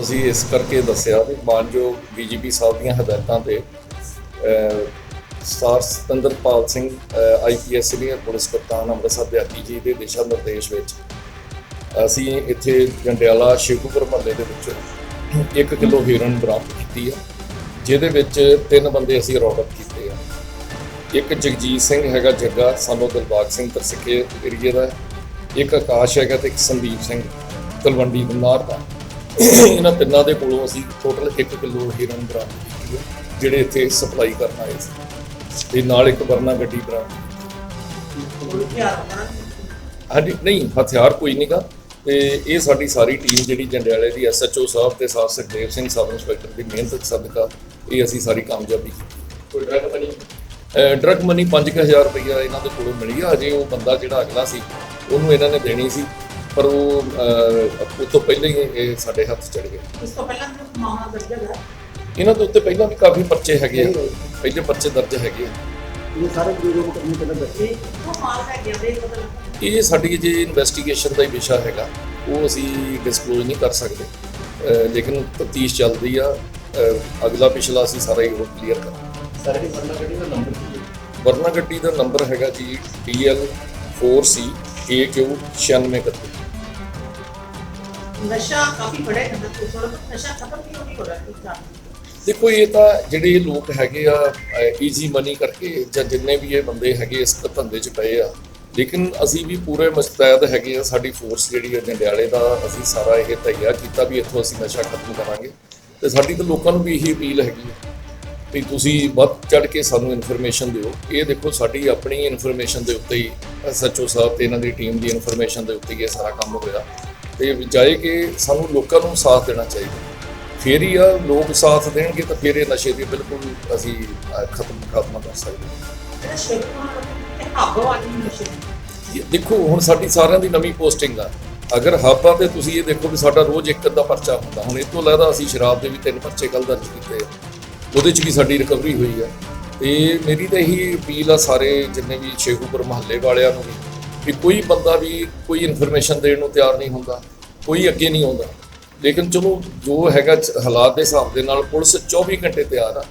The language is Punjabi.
ਅਸੀਂ ਇਸ ਕਰਕੇ ਦੱਸਿਆ ਵੀ ਮਾਨਯੋਗ ਬੀਜੇਪੀ ਸਾਹਿਬ ਦੀਆਂ ਹਦਾਇਤਾਂ ਤੇ ਅਹ, Satinderpal Singh IPS senior police ਕਪਤਾਨ ਅੰਮ੍ਰਿਤਸਰ ਦਿਹਾਤੀ ਜੀ ਦੇ ਦਿਸ਼ਾ ਨਿਰਦੇਸ਼ ਵਿੱਚ ਅਸੀਂ ਇੱਥੇ ਜੰਡਿਆਲਾ ਸ਼ਿਵਪੁਰ ਮਹੱਲੇ ਦੇ ਵਿੱਚ 1 ਕਿਲੋ ਹੀਰੋਇਨ ਬਰਾਮਦ ਕੀਤੀ ਹੈ ਜਿਹਦੇ ਵਿੱਚ ਤਿੰਨ ਬੰਦੇ ਅਸੀਂ ਰੌਡਅਪ ਕੀਤੇ ਆ। ਇੱਕ ਜਗਜੀਤ ਸਿੰਘ ਹੈਗਾ ਜੱਗਾ ਸਾਨੂੰ ਦਿਲਬਾਗ ਸਿੰਘ ਤਰਸਿੱਕੇ ਏਰੀਏ ਦਾ ਇੱਕ ਆਕਾਸ਼ ਹੈਗਾ ਤੇ ਇੱਕ ਸੰਦੀਪ ਸਿੰਘ ਤਲਵੰਡੀ ਬਨਾਰ ਦਾ। ਇਹਨਾਂ ਤਿੰਨਾਂ ਦੇ ਕੋਲੋਂ ਅਸੀਂ ਟੋਟਲ 1 ਕਿਲੋ ਹੀਰੋਇਨ ਬਰਾਮਦ ਕੀਤੀ ਹੈ ਜਿਹੜੇ ਇੱਥੇ ਸਪਲਾਈ ਕਰਨ ਆਏ ਸੀ। ਤੇ ਨਾਲ ਇੱਕ ਵਰਨਾ ਗੱਡੀ ਬਰਾਮਦ ਹਾਂਜੀ ਨਹੀਂ ਹਥਿਆਰ ਕੋਈ ਨਹੀਂਗਾ ਤੇ ਇਹ ਸਾਡੀ ਸਾਰੀ ਟੀਮ ਜਿਹੜੀ ਜੰਡਿਆਲੇ ਦੀ ਐਸਐਚਓ ਸਾਹਿਬ ਤੇ ਸਾਹਿਬ ਸੁਖਦੇਵ ਸਿੰਘ ਸਬ ਇੰਸਪੈਕਟਰ ਦੀ ਮਿਹਨਤ ਸਦਕਾ ਇਹ ਅਸੀਂ ਸਾਰੀ ਕਾਮਯਾਬੀ ਕੀਤੀ। ਕੋਈ ਡਰਗ ਬਣੀ ਡਰਗ ਮਨੀ 5000 ਰੁਪਈਆ ਇਹਨਾਂ ਦੇ ਕੋਲੋਂ ਮਿਲੀ ਆ। ਅਜੇ ਉਹ ਬੰਦਾ ਜਿਹੜਾ ਅਗਲਾ ਸੀ ਉਹਨੂੰ ਇਹਨਾਂ ਨੇ ਦੇਣੀ ਸੀ। ਪਰ ਉਹ ਅਹ, ਉਹ ਤੋਂ ਪਹਿਲਾਂ ਹੀ ਇਹ ਸਾਡੇ ਹੱਥ ਚੜ ਗਏ ਇਸ ਤੋਂ ਪਹਿਲਾਂ ਵੀ ਮਾਮਲਾ ਦਰਜ ਹੈ। ਇਹਨਾਂ ਦੇ ਉੱਤੇ ਪਹਿਲਾਂ ਵੀ ਕਾਫੀ ਪਰਚੇ ਹੈਗੇ ਆ। ਪਹਿਲੇ ਪਰਚੇ ਦਰਜ ਹੈਗੇ ਆ। ਇਹ ਸਾਰੇ ਵੀਡੀਓ ਨੂੰ ਕਰਨੀ ਦੱਸੀ? ਇਹ ਉਹ ਮਾਲ ਹੈ ਗਿਆ ਦੇ ਪਤਾ ਨਹੀਂ ਇਹ ਸਾਡੀ ਜੇ ਇਨਵੈਸਟੀਗੇਸ਼ਨ ਦਾ ਹੀ ਵਿਸ਼ਾ ਹੈਗਾ। ਉਹ ਅਸੀਂ ਡਿਸਕਲੋਜ਼ ਨਹੀਂ ਕਰ ਸਕਦੇ। ਅਹ, ਲੇਕਿਨ ਤਫਤੀਸ਼ ਚੱਲਦੀ ਆ। ਅਹ, ਅਗਲਾ ਪਿਛਲਾ ਅਸੀਂ ਸਾਰਾ ਹੀ ਉਹ ਕਲੀਅਰ ਕਰਾਂਗੇ ਸਰ ਬੰਦਾ ਗੱਡੀ ਦਾ ਨੰਬਰ ਕੀ ਹੈ ਵਰਨਾ ਗੱਡੀ ਦਾ ਨੰਬਰ ਹੈਗਾ ਜੀ DL 4C AQ 9631 ਨਸ਼ਾ ਕਾਫੀ ਬੜਾ ਹੈ ਥੋੜਾ ਨਸ਼ਾ ਖਤਮ ਨਹੀਂ ਹੋਣੀ ਹੋ ਰਿਹਾ ਇਸ ਦਾ ਦੇਖੋ, ਇਹ ਤਾਂ ਜਿਹੜੇ ਲੋਕ ਹੈਗੇ ਆ ਈਜ਼ੀ ਮਨੀ ਕਰਕੇ ਜਾਂ ਜਿੰਨੇ ਵੀ ਇਹ ਬੰਦੇ ਹੈਗੇ ਇਸ ਧੰਦੇ 'ਚ ਪਏ ਆ, ਲੇਕਿਨ ਅਸੀਂ ਵੀ ਪੂਰੇ ਮੁਸਤੈਦ ਹੈਗੇ ਆ, ਸਾਡੀ ਫੋਰਸ ਜਿਹੜੀ ਹੈ ਜੰਡਿਆਲੇ ਦਾ, ਅਸੀਂ ਸਾਰਾ ਇਹ ਤૈਯਾ ਕੀਤਾ ਵੀ ਇੱਥੋਂ ਅਸੀਂ ਨਸ਼ਾ ਖਤਮ ਕਰਾਂਗੇ। ਤੇ ਸਾਡੀ ਤਾਂ ਲੋਕਾਂ ਨੂੰ ਵੀ ਇਹੀ ਅਪੀਲ ਹੈਗੀ ਹੈ ਵੀ ਤੁਸੀਂ ਵੱਧ ਚੜ ਕੇ ਸਾਨੂੰ ਇਨਫੋਰਮੇਸ਼ਨ ਦਿਓ। ਇਹ ਦੇਖੋ, ਸਾਡੀ ਆਪਣੀ ਇਨਫੋਰਮੇਸ਼ਨ ਦੇ ਉੱਤੇ ਹੀ ਐਸਐਚਓ ਸਾਹਿਬ ਤੇ ਇਹਨਾਂ ਦੀ ਟੀਮ ਦੀ ਇਨਫੋਰਮੇਸ਼ਨ ਦੇ ਉੱਤੇ ਹੀ ਇਹ ਸਾਰਾ ਕੰਮ ਹੋਇਆ। ਤੇ ਜਾਏ ਕਿ ਸਾਨੂੰ ਲੋਕਾਂ ਨੂੰ ਸਾਥ ਦੇਣਾ ਚਾਹੀਦਾ। ਫੇਰ ਹੀ ਆ ਲੋਕ ਸਾਥ ਦੇਣਗੇ ਤਾਂ ਫਿਰ ਇਹ ਨਸ਼ੇ ਦੀ ਬਿਲਕੁਲ ਅਸੀਂ ਖਤਮ ਖਾਤਮਾ ਕਰ ਸਕਦੇ ਹਾਂ। ਦੇਖੋ ਹੁਣ ਸਾਡੀ ਸਾਰਿਆਂ ਦੀ ਨਵੀਂ ਪੋਸਟਿੰਗ ਆ। ਅਗਰ ਹਾਬਾ ਤੇ ਤੁਸੀਂ ਇਹ ਦੇਖੋ ਵੀ ਸਾਡਾ ਰੋਜ਼ ਇੱਕ ਅੱਧਾ ਪਰਚਾ ਹੁੰਦਾ। ਹੁਣ ਇਹ ਤੋਂ ਇਲਾਵਾ ਅਸੀਂ ਸ਼ਰਾਬ ਦੇ ਵੀ ਤਿੰਨ ਪਰਚੇ ਕੱਲ ਦਰਜ ਕੀਤੇ ਆ। ਉਹਦੇ 'ਚ ਵੀ ਸਾਡੀ ਰਿਕਵਰੀ ਹੋਈ ਆ। ਤੇ ਮੇਰੀ ਤਾਂ ਇਹੀ ਅਪੀਲ ਆ ਸਾਰੇ ਜਿੰਨੇ ਵੀ ਸ਼ੇਖੂਪੁਰ ਮਹੱਲੇ ਵਾਲਿਆਂ ਨੂੰ ਵੀ। ਵੀ ਕੋਈ ਬੰਦਾ ਵੀ ਕੋਈ ਇਨਫੋਰਮੇਸ਼ਨ ਦੇਣ ਨੂੰ ਤਿਆਰ ਨਹੀਂ ਹੁੰਦਾ, ਕੋਈ ਅੱਗੇ ਨਹੀਂ ਆਉਂਦਾ। ਲੇਕਿਨ ਚਲੋ ਜੋ ਹੈਗਾ ਹਾਲਾਤ ਦੇ ਹਿਸਾਬ ਦੇ ਨਾਲ ਪੁਲਿਸ 24 ਘੰਟੇ ਤਿਆਰ ਆ।